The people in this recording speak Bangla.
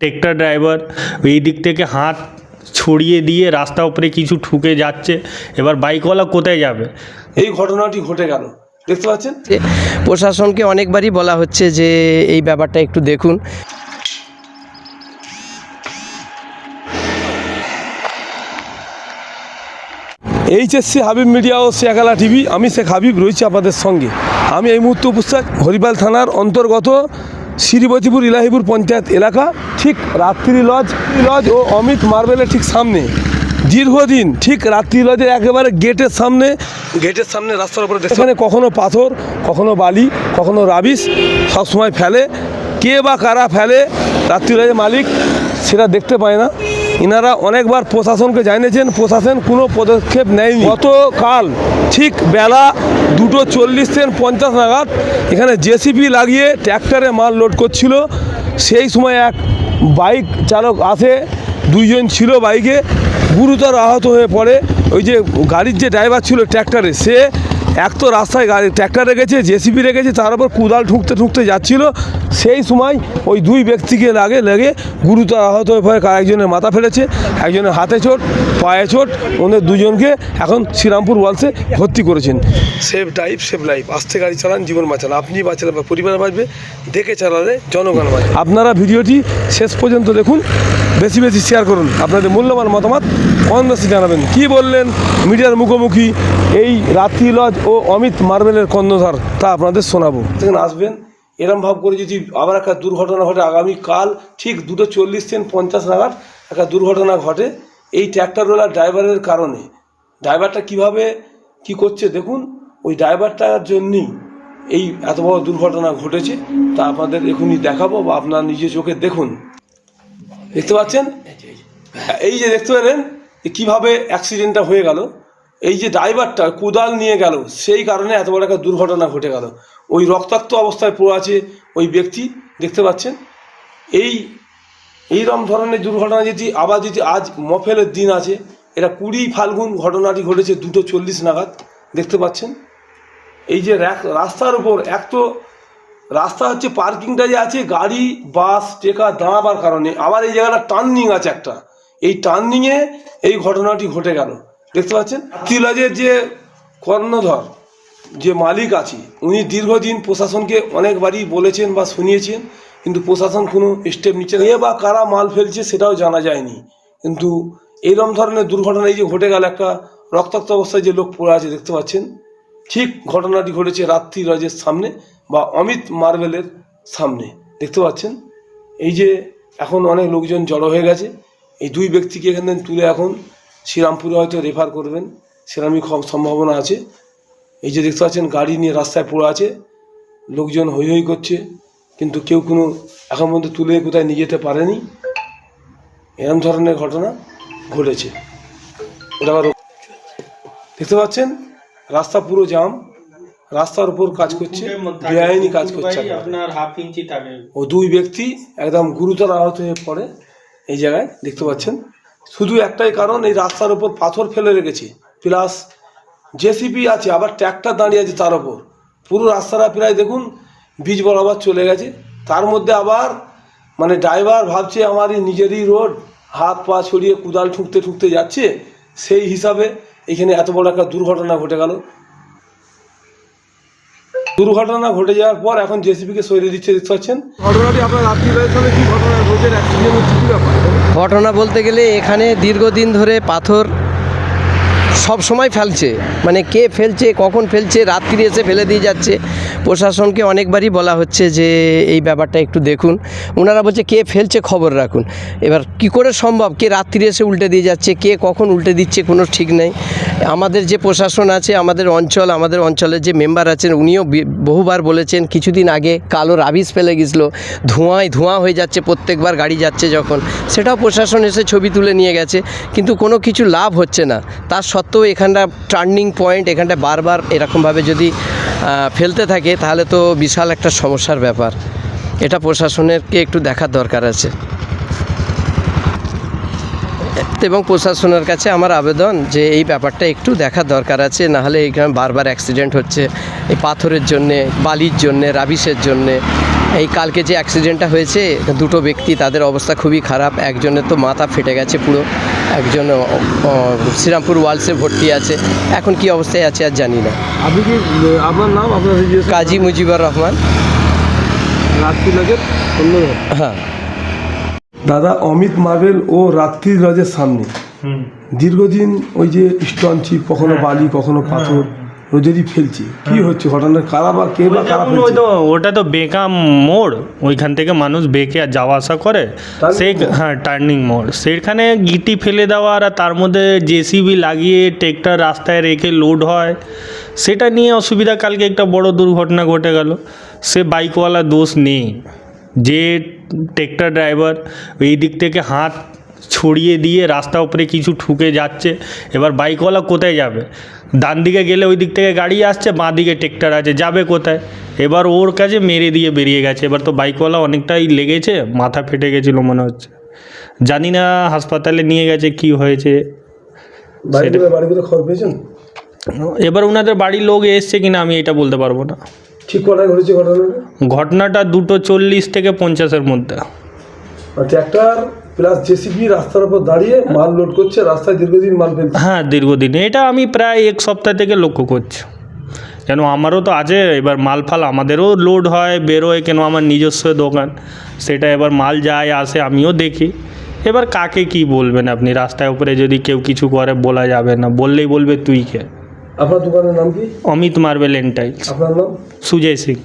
টেক্টার ড্রাইভার এই দিক থেকে হাত ছড়িয়ে দিয়ে রাস্তা উপরে কিছু ঠুকে যাচ্ছে। এবার বাইকওয়ালা কোথায় যাবে? এই ঘটনাটি ঘটে গেল। দেখতে পাচ্ছেন? যে প্রশাসনকে অনেকবারই বলা হচ্ছে যে এই ব্যাপারটা একটু দেখুন। এইচএসসি হাবিব মিডিয়া ও শেখালা টিভি আমি শেখ হাবিব রয়েছি আপনাদের সঙ্গে। আমি এই মুহূর্তে উপস্থিত হরিপাল থানার অন্তর্গত শ্রীবতীপুর, ইলাহিপুর পঞ্চায়েত এলাকা, ঠিক রাত্রি লজ লজ ও অমিত মার্বেলের ঠিক সামনে। দীর্ঘদিন ঠিক রাত্রি লজের একেবারে গেটের সামনে গেটের সামনে রাস্তার উপরে সেখানে কখনো পাথর, কখনো বালি, কখনো রাবিশ, সবসময় ফেলে। কে বা কারা ফেলে রাত্রি লজের মালিক, সেটা দেখতে পায় না। ইনারা অনেকবার প্রশাসনকে জানিয়েছেন, প্রশাসন কোনো পদক্ষেপ নেয়নি। গতকাল ঠিক বেলা দুটো চল্লিশ থেকে পঞ্চাশ নাগাদ এখানে জেসিপি লাগিয়ে ট্র্যাক্টরে মাল লোড করছিল। সেই সময় এক বাইক চালক আসে, দুইজন ছিল বাইকে, গুরুতর আহত হয়ে পড়ে। ওই যে গাড়ির যে ড্রাইভার ছিল ট্র্যাক্টরে, সে এক তো রাস্তায় গাড়ি ট্র্যাক্টর রেখেছে জেসিবি রেখেছে, তার উপর কুদাল ঠুকতে ঠুকতে যাচ্ছিল। সেই সময় ওই দুই ব্যক্তিকে লাগে, লেগে গুরুতর আহত হয়ে একজনের মাথা ফেলেছে, একজনের হাতে চোট, পায়ে চোট, ওদের দুজনকে এখন শ্রীরামপুর ওয়ালসে ভর্তি করেছেন। সেফ ড্রাইভ সেফ লাইফ আস্তে গাড়ি চালান, জীবন বাঁচান। আপনি বাঁচালে বা পরিবার বাঁচবে, দেখে চালালে জনগণ বাঁচবে। আপনারা ভিডিওটি শেষ পর্যন্ত দেখুন। বেশি বেশি শেয়ার করুন। আপনাদের মূল্যবান মতামত কনভার্সি জানাবেন। কি বললেন মিডিয়ার মুখোমুখি এই রাত্রি লজ ও অমিত মার্বেলের কর্ণধার তা আপনাদের শোনাবো। সেখানে আসবেন। এরম ভাব করে যদি আবার একটা দুর্ঘটনা ঘটে, আগামীকাল ঠিক দুটো চল্লিশ থেকে পঞ্চাশ নাগাদ একটা দুর্ঘটনা ঘটে, এই ট্র্যাক্টরওয়ালার ড্রাইভারের কারণে। ড্রাইভারটা কীভাবে, কি করছে দেখুন, ওই ড্রাইভারটার জন্যই এই এত বড় দুর্ঘটনা ঘটেছে। তা আপনাদের এখনই দেখাবো বা আপনার নিজে চোখে দেখুন। দেখতে পাচ্ছেন? এই যে দেখতে পেলেন কীভাবে অ্যাক্সিডেন্টটা হয়ে গেল। এই যে ড্রাইভারটা কুদাল নিয়ে গেল, সেই কারণে এত বড় একটা দুর্ঘটনা ঘটে গেল। ওই রক্তাক্ত অবস্থায় পড়ে আছে ওই ব্যক্তি, দেখতে পাচ্ছেন? এই এইরকম ধরনের দুর্ঘটনা যদি, আবার যদি আজ মফেলের দিন আছে, এটা কুড়ি ফাল্গুন ঘটনাটি ঘটেছে দুটো চল্লিশ নাগাদ, দেখতে পাচ্ছেন? এই যে রাস্তার উপর, এক তো রাস্তা হচ্ছে পার্কিংটা যে আছে, গাড়ি, বাস ট্রেকার দাঁড়াবার কারণে। আবার এই জায়গাটা টার্নিং আছে একটা। এই টার্নিংয়ে এই ঘটনাটি ঘটে গেল। দেখতে পাচ্ছেন? তিলাজের যে কর্ণধর, যে মালিক আছে, উনি দীর্ঘদিন প্রশাসনকে অনেকবারই বলেছেন বা শুনিয়েছেন, কিন্তু প্রশাসন কোনো স্টেপ নিচ্ছে এ বা কারা মাল ফেলছে সেটাও জানা যায়নি। কিন্তু এইরকম ধরনের দুর্ঘটনা এই যে ঘটে গেল, একটা রক্তাক্ত অবস্থায় যে লোক পড়ে আছে, দেখতে পাচ্ছেন? ঠিক ঘটনাটি ঘটেছে রাত্রি লজের সামনে। বা অমিত মার্বেলের সামনে। দেখতে পাচ্ছেন? এই যে এখন অনেক লোকজন জড়ো হয়ে গেছে। এই দুই ব্যক্তিকে এখানে তুলে এখন শ্রীরামপুরে হয়তো রেফার করবেন। সেরামই খুব সম্ভাবনা আছে। এই যে দেখতে পাচ্ছেন, গাড়ি নিয়ে রাস্তায় পড়ে আছে। লোকজন হৈ হৈ করছে। কিন্তু কেউ কোনো এখন পর্যন্ত তুলে কোথায় নিয়ে যেতে পারেনি। এরম ধরনের ঘটনা ঘটেছে। ওটা দেখতে পাচ্ছেন, রাস্তা পুরো জাম রাস্তার উপর কাজ করছে বেআইনি কাজ করছে আপনার। হাফ ইঞ্চি থাকে ও দুই ব্যক্তি একদম গুরুতর আহত হয়ে পড়ে এই জায়গায় দেখতে পাচ্ছেন। শুধু একটাই কারণ এই রাস্তার উপর পাথর ফেলে রেখেছে। প্লাস জেসিপি আছে আবার ট্র্যাক্টর দাঁড়িয়ে আছে তার উপর। পুরো রাস্তাটা প্রায় দেখুন বীজ বরাবর চলে গেছে। তার মধ্যে আবার মানে ড্রাইভার ভাবছে আমারই নিজেরই রোড হাত পা ছড়িয়ে কুদাল ঠুকতে ঠুকতে যাচ্ছে। সেই হিসাবে এখানে এত বড় একটা দুর্ঘটনা ঘটে গেল। দুর্ঘটনা ঘটে যাওয়ার পর এখন জেসিপিকে সরিয়ে দিচ্ছে দেখতে পাচ্ছেন? ঘটনাটি আপনার রাত্রি সাথে কি ঘটনা ঘটেছে? অ্যাক্সিডেন্টের কি ব্যাপার? ঘটনা বলতে গেলে এখানে দীর্ঘদিন ধরে পাথর সব সময় ফেলছে। মানে কে ফেলছে, কখন ফেলছে, রাত্রি এসে ফেলে দিয়ে যাচ্ছে। প্রশাসনকে অনেকবারই বলা হচ্ছে যে, এই ব্যাপারটা একটু দেখুন। ওনারা বলছে, কে ফেলছে খবর রাখুন। এবার কি করে সম্ভব? কে রাত্রি এসে উল্টে দিয়ে যাচ্ছে? কে কখন উল্টে দিচ্ছে? কোনো ঠিক নেই। আমাদের যে প্রশাসন আছে, আমাদের অঞ্চল, আমাদের অঞ্চলের যে মেম্বার আছেন, উনিও বহুবার বলেছেন, কিছুদিন আগে কালো রাবিস ফেলে গেছিল ধোঁয়ায় ধোঁয়া হয়ে যাচ্ছে, প্রত্যেকবার গাড়ি যাচ্ছে যখন। সেটাও প্রশাসন এসে ছবি তুলে নিয়ে গেছে। কিন্তু কোনো কিছু লাভ হচ্ছে না। তার সত্ত্বেও এখানটা টার্নিং পয়েন্ট এখানটা বারবার এরকমভাবে যদি ফেলতে থাকে, তাহলে তো বিশাল একটা সমস্যার ব্যাপার। এটা প্রশাসনেরকে একটু দেখার দরকার আছে। এবং প্রশাসনের কাছে আমার আবেদন যে এই ব্যাপারটা একটু দেখার দরকার আছে নাহলে এইখানে বারবার অ্যাক্সিডেন্ট হচ্ছে। এই পাথরের জন্যে বালির জন্যে রাবিশের জন্যে। এই কালকে যে অ্যাক্সিডেন্টটা হয়েছে দুটো ব্যক্তি তাদের অবস্থা খুবই খারাপ। একজনের তো মাথা ফেটে গেছে পুরো। একজন শ্রীরামপুর ওয়ার্ল্ডসে ভর্তি আছে। এখন কি অবস্থায় আছে আর জানি না। আপনি কি আপনার নাম আপনার কাজী মুজিবুর রহমান। রাত্রি হ্যাঁ। দাদা অমিত মার্বেল ও রাত্রি লজের সামনে। দীর্ঘদিন ওই যে স্টোন চিপ কখনো বালি কখনো পাথর রোজেরই ফেলছে। কি হচ্ছে ঘটনা? কারা বা কে বা কারা ওই তো ওটা তো বেকা মোড়। ওইখান থেকে মানুষ বেঁকে আর যাওয়া আসা করে। সেই হ্যাঁ টার্নিং মোড়। সেখানে গিটি ফেলে দেওয়া আর তার মধ্যে জেসিবি লাগিয়ে ট্রেক্টর রাস্তায় রেখে লোড হয়। সেটা নিয়ে অসুবিধা কালকে একটা বড় দুর্ঘটনা ঘটে গেল। সে বাইকওয়ালা দোষ নেই। যে ট্রেক্টর ড্রাইভার এই দিক থেকে হাত ছড়িয়ে দিয়ে রাস্তা উপরে কিছু ঠুকে যাচ্ছে এবার বাইকওয়ালা কোথায় যাবে? ডান দিকে গেলে ওই দিক থেকে গাড়ি আসছে বাঁ দিকে ট্রেক্টর আছে যাবে কোথায়? এবার ওর কাছে মেরে দিয়ে বেরিয়ে গেছে এবার তো বাইকওয়ালা অনেকটাই লেগেছে মাথা ফেটে গেছিল মনে হচ্ছে। জানি না হাসপাতালে নিয়ে গেছে কি হয়েছে। এবার ওনাদের বাড়ির লোক এসছে কিনা আমি এটা বলতে পারব না। ঠিক কটায় ঘটেছে ঘটনাটা? ঘটনাটা দুটো চল্লিশ থেকে পঞ্চাশের মধ্যে। ট্র্যাক্টর প্লাস জেসিবি রাস্তার উপর দাঁড়িয়ে মাল লোড করছে রাস্তায় দীর্ঘদিন মাল ফেলছে। হ্যাঁ দীর্ঘদিন। এটা আমি প্রায় এক সপ্তাহ থেকে লক্ষ্য করছি। কেন আমারও তো আছে এবার মাল ফাল আমাদেরও লোড হয় বেরোয় কেন আমার নিজস্ব দোকান। সেটা এবার মাল যায় আসে আমিও দেখি। এবার কাকে কি বলবেন আপনি? রাস্তায় উপরে যদি কেউ কিছু করে বলা যাবে না। বললেই বলবে তুই কে? আপনার দোকানের নাম কি? অমিত মার্বেল এন্টাইলস আপনার নাম? সুজয় সিং।